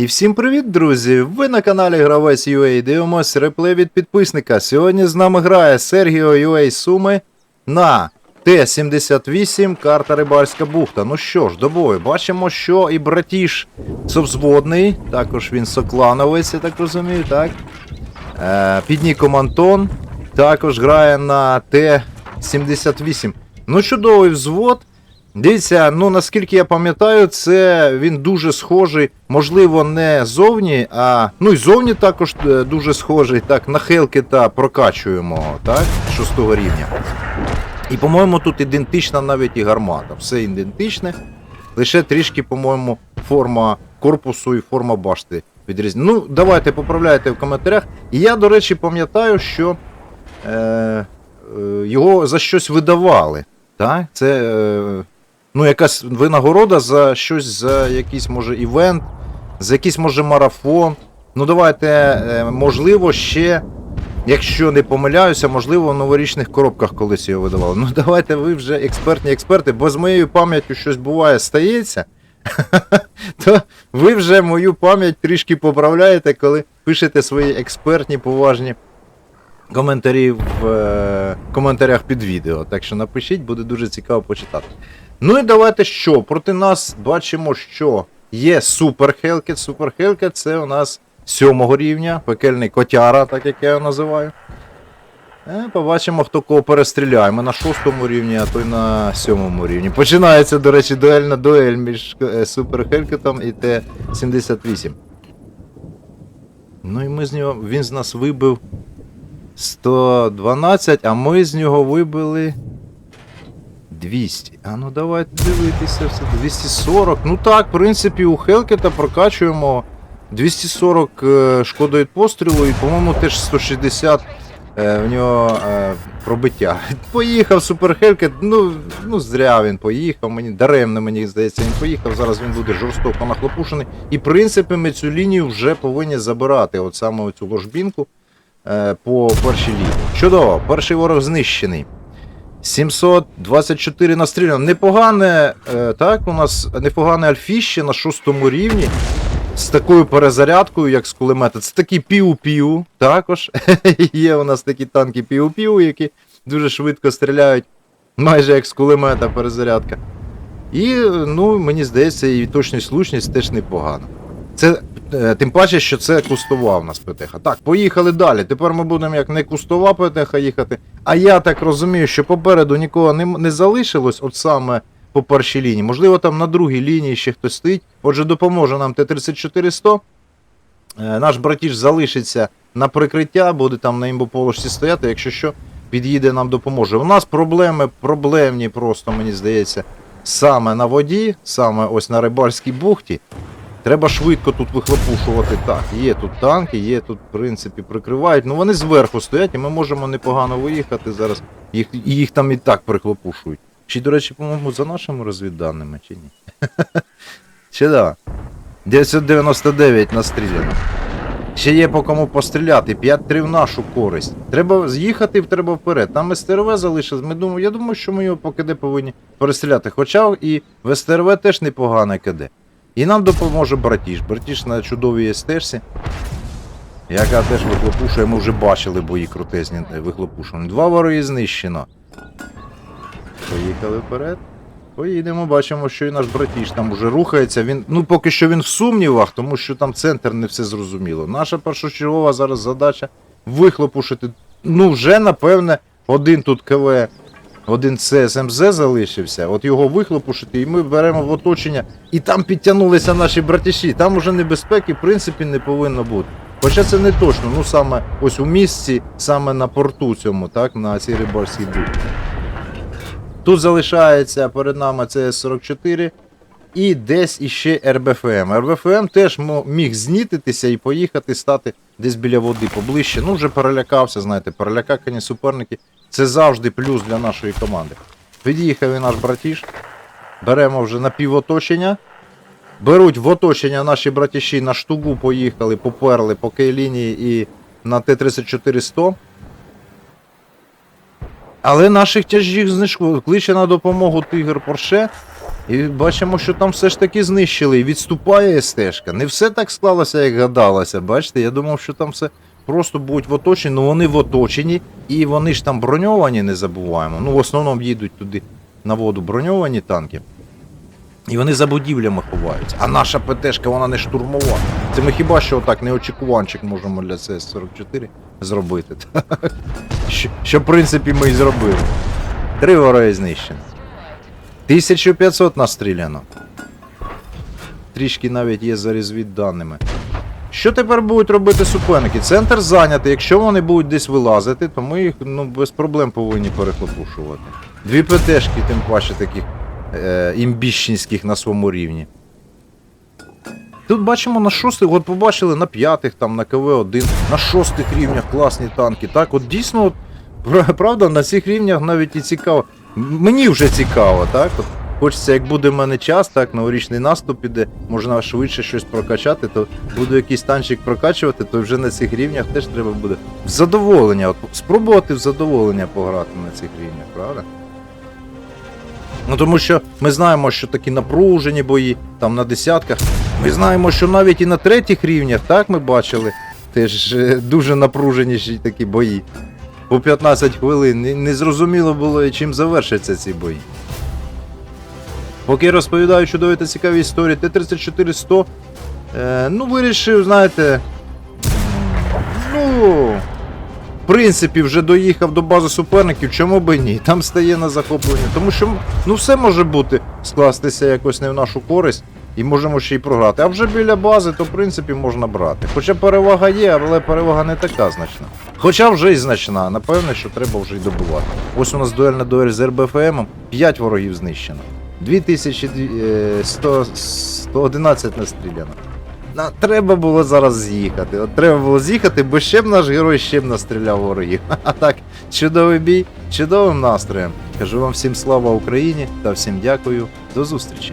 І всім привіт, друзі! Ви на каналі Гравець UA. Дивимось реплей від підписника. Сьогодні з нами грає Сергіо UA Суми на Т-78 карта Рибальська бухта. Ну що ж, до бою. Бачимо, що і братіш совзводний, також він соклановець, я так розумію, так? Е, під ніком Антон також грає на Т-78. Ну, чудовий взвод. Дивіться, ну наскільки я пам'ятаю, це він дуже схожий, можливо, не зовні, а ну і зовні також е, дуже схожий. Так, на Хелкета прокачуємо, так, шостого рівня. І, по-моєму, тут ідентична навіть і гармата. Все ідентичне. Лише трішки, по-моєму, форма корпусу і форма башти відрізняє. Ну, давайте поправляйте в коментарях. І я, до речі, пам'ятаю, що е, е, його за щось видавали. Так? Це е, ну, якась винагорода за щось, за якийсь, може, івент, за якийсь, може, марафон. Ну, давайте, е, можливо, ще, якщо не помиляюся, можливо, в новорічних коробках колись його видавали. Ну, давайте ви вже експертні експерти, бо з моєю пам'яттю щось буває, стається. То ви вже мою пам'ять трішки поправляєте, коли пишете свої експертні, поважні коментарі в е, коментарях під відео. Так що напишіть, буде дуже цікаво почитати. Ну і давайте що? Проти нас бачимо, що є Супер Хелкет. Супер Хелкет це у нас сьомого рівня, пекельний котяра, так як я його називаю. Е, побачимо, хто кого перестріляє. Ми на шостому рівні, а то й на сьомому рівні. Починається, до речі, дуельна дуель між е, Супер Хелкетом і Т-78. Ну і ми з нього. Він з нас вибив 112, а ми з нього вибили 200. А ну давайте дивитися все. 240. Ну так, в принципі, у Хелкета прокачуємо 240 е, шкода пострілу і, по-моєму, теж 160 е, в нього е, пробиття. Поїхав Супер Хелкет, ну, ну зря він поїхав, мені даремно, мені здається, він поїхав. Зараз він буде жорстоко нахлопушений. І, в принципі, ми цю лінію вже повинні забирати. От саме цю ложбінку по першій лінії. Чудово, перший ворог знищений. 724 настріляно. Непогане, е, так, у нас непогане альфіще на шостому рівні. З такою перезарядкою, як з кулемета. Це такі піу-піу також. Є у нас такі танки піу-піу, які дуже швидко стріляють, майже як з кулемета перезарядка. І, ну, мені здається, і точність слушність теж непогана. Це е, тим паче, що це кустова в нас ПТХ. Так, поїхали далі. Тепер ми будемо як не кустова ПТХ їхати. А я так розумію, що попереду нікого не, не залишилось, от саме по першій лінії. Можливо, там на другій лінії ще хтось стоїть. Отже, допоможе нам Т-34-100. Е, Наш братіш залишиться на прикриття, буде там на імбополошці стояти, якщо що, під'їде нам допоможе. У нас проблеми проблемні просто, мені здається, саме на воді, саме ось на рибальській бухті. Треба швидко тут вихлопушувати. Так, є тут танки, є тут, в принципі, прикривають. Ну вони зверху стоять, і ми можемо непогано виїхати зараз. Їх, їх там і так прихлопушують. Чи, до речі, по-моєму, за нашими розвідданими, чи ні? Чи да? 999 настріляно. Ще є по кому постріляти. 5-3 в нашу користь. Треба з'їхати, треба вперед. Там СТРВ залишилось. Ми думаю, я думаю, що ми його по КД повинні перестріляти. Хоча і в СТРВ теж непогане КД. І нам допоможе братіш. Братіш на чудовій стежці. Яка теж вихлопушує, ми вже бачили бої крутезні вихлопушені. Два вороги знищено. Поїхали вперед. Поїдемо, бачимо, що і наш братіш там уже рухається. Він, ну поки що він в сумнівах, тому що там центр не все зрозуміло. Наша першочергова зараз задача вихлопушити. Ну, вже, напевне, один тут КВ, один СМЗ залишився. От його вихлопушити, і ми беремо в оточення. І там підтягнулися наші братіші. Там уже небезпеки, в принципі, не повинно бути. Хоча це не точно, ну саме ось у місці, саме на порту цьому, так, на цій рибальській бухті. Тут залишається перед нами ЦС-44 і десь іще РБФМ. РБФМ теж міг знітитися і поїхати стати десь біля води поближче. Ну, вже перелякався, знаєте, перелякані суперники. Це завжди плюс для нашої команди. Під'їхав і наш братіш. Беремо вже на півоточення. Беруть в оточення наші братіші на штугу поїхали, поперли по Кей-лінії і на Т-34-100. Але наших тяжіх знижку кличе на допомогу Тигр Порше. І бачимо, що там все ж таки знищили. І відступає СТшка. Не все так склалося, як гадалося. Бачите, я думав, що там все просто будуть в оточенні, ну вони в оточенні, і вони ж там броньовані, не забуваємо. Ну, в основному їдуть туди на воду броньовані танки. І вони за будівлями ховаються. А наша ПТшка, вона не штурмова. Це ми хіба що отак неочікуванчик можемо для CS-44 зробити. Що, в принципі, ми і зробили. Три вороги знищені. 1500 настріляно. Трішки навіть є за розвідданими. Що тепер будуть робити суперники? Центр зайнятий. Якщо вони будуть десь вилазити, то ми їх ну, без проблем повинні перехлопушувати. Дві ПТшки, тим паче таких е, імбіщенських на своєму рівні. Тут бачимо на шостих, от побачили на п'ятих, там на КВ-1, на шостих рівнях класні танки. Так, от дійсно, от, правда, на цих рівнях навіть і цікаво. Мені вже цікаво, так? От, хочеться, як буде в мене час, так, новорічний наступ іде, можна швидше щось прокачати, то буду якийсь танчик прокачувати, то вже на цих рівнях теж треба буде в задоволення. От, спробувати в задоволення пограти на цих рівнях, правда? Ну тому що ми знаємо, що такі напружені бої, там на десятках. Ми знаємо, що навіть і на третіх рівнях, так ми бачили, теж е, дуже напруженіші такі бої. По 15 хвилин. Не, не зрозуміло було, чим завершаться ці бої. Поки я розповідаю чудові та цікаві історії, Т-34-100, е, ну, вирішив, знаєте. Ну, в принципі, вже доїхав до бази суперників, чому би ні? Там стає на захоплення. Тому що ну все може бути скластися якось не в нашу користь, і можемо ще й програти. А вже біля бази, то в принципі можна брати. Хоча перевага є, але перевага не така значна. Хоча вже й значна, напевне, що треба вже й добувати. Ось у нас дуельна дуель з РБФМ, 5 ворогів знищено. е, 2100 111 настріляно. На, треба було зараз з'їхати. От треба було з'їхати, бо ще б наш герой ще б настріляв ворогів. А так, чудовий бій, чудовим настроєм. Кажу вам всім слава Україні та всім дякую. До зустрічі.